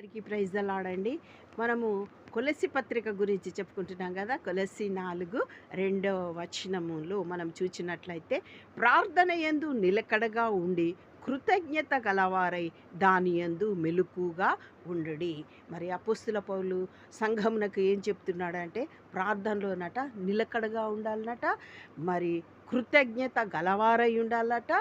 అందరికీ ప్రైజ్ ఆడండి మనము కొలసి పత్రిక గురించి చెప్పుకుంటున్నాం కదా కొలసి నాలుగు రెండవ వచనములో మనం చూచినట్లయితే ప్రార్థన ఎందు నిలకడగా ఉండి కృతజ్ఞత గలవారై దాని యందు మెలుకుగా ఉండుడి. మరి అపుస్తుల పౌలు సంఘమునకు ఏం చెప్తున్నాడంటే ప్రార్థనలోనట నిలకడగా ఉండాలన్నట మరి కృతజ్ఞత గలవారై ఉండాలట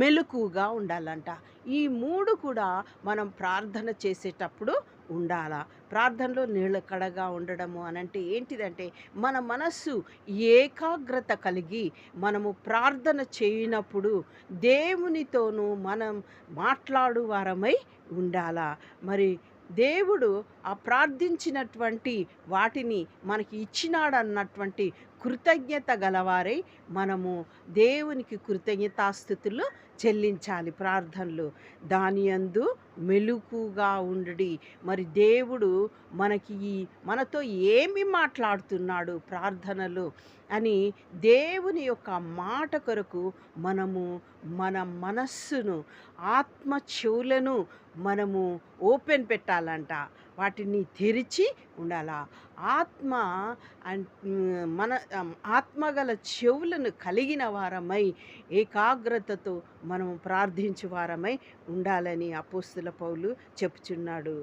మెలకుగా ఉండాలంట. ఈ మూడు కూడా మనం ప్రార్థన చేసేటప్పుడు ఉండాలా? ప్రార్థనలో నిలకడగా ఉండడము అని అంటే ఏంటిదంటే మన మనస్సు ఏకాగ్రత కలిగి మనము ప్రార్థన చేయనప్పుడు దేవునితోనూ మనం మాట్లాడు వారమై ఉండాలా? మరి దేవుడు ఆ ప్రార్థించినటువంటి వాటిని మనకి ఇచ్చినాడన్నటువంటి కృతజ్ఞత గలవారై మనము దేవునికి కృతజ్ఞతాస్థుతులు చెల్లించాలి ప్రార్థనలు. దాని యందు మెలుకుగా ఉండి మరి దేవుడు మనకి ఈ మనతో ఏమి మాట్లాడుతున్నాడు ప్రార్థనలు అని దేవుని యొక్క మాట కొరకు మనము మన మనస్సును ఆత్మ చెవులను మనము ఓపెన్ పెట్టాలంట. వాటిని తెరిచి ఉండాలా? ఆత్మ మన ఆత్మగల చెవులను కలిగిన వారమై ఏకాగ్రతతో మనం ప్రార్థించు వారమై ఉండాలని అపోస్తుల పౌలు చెప్పుచున్నాడు.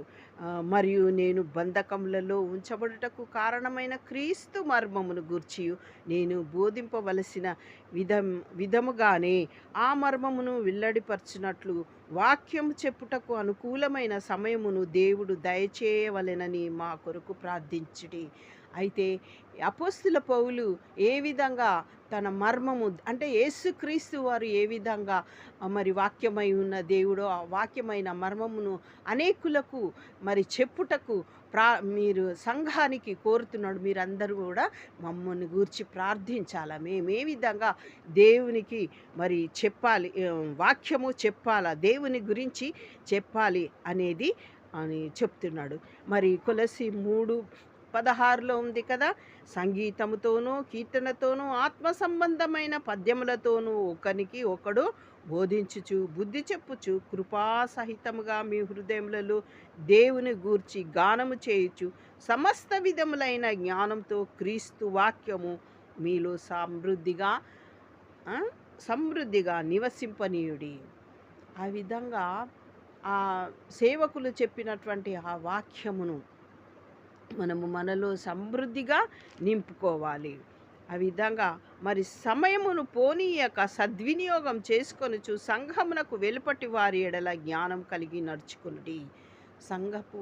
మరియు నేను బంధకములలో ఉంచబడుటకు కారణమైన క్రీస్తు మర్మమును గూర్చి నేను బోధింపవలసిన విధం విధముగానే ఆ మర్మమును వెల్లడిపరచినట్లు వాక్యం చెప్పుటకు అనుకూలమైన సమయమును దేవుడు దయచేయవలెనని మా కొరకు ప్రార్థించుడి అయితే అపోస్తుల పౌలు ఏ విధంగా తన మర్మము అంటే యేసుక్రీస్తు వారు ఏ విధంగా మరి వాక్యమై ఉన్న దేవుడో ఆ వాక్యమైన మర్మమును అనేకులకు మరి చెప్పుటకు ప్రా మీరు సంఘానికి కోరుతున్నాడు. మీరందరూ కూడా మమ్మల్ని గూర్చి ప్రార్థించాలా? మేము ఏ విధంగా దేవునికి మరి చెప్పాలి వాక్యము చెప్పాలా? దేవుని గురించి చెప్పాలి అనేది అని చెప్తున్నాడు. మరి కొలసి మూడు పదహారులో ఉంది కదా? సంగీతముతోనూ కీర్తనతోనూ ఆత్మ సంబంధమైన పద్యములతోనూ ఒకనికి ఒకడు బోధించుచు బుద్ధి చెప్పుచు కృపాసహితముగా మీ హృదయములలో దేవుని గూర్చి గానము చేయుచు సమస్త విధములైన జ్ఞానంతో క్రీస్తు వాక్యము మీలో సమృద్ధిగా సమృద్ధిగా నివసింపనీయుడి. ఆ విధంగా ఆ సేవకులు చెప్పినటువంటి ఆ వాక్యమును మనము మనలో సమృద్ధిగా నింపుకోవాలి. ఆ విధంగా మరి సమయమును పోనీయక సద్వినియోగం చేసుకొనుచు సంఘమునకు వెలుపటి వారి ఎడల జ్ఞానం కలిగి నడుచుకునుడి. సంఘపు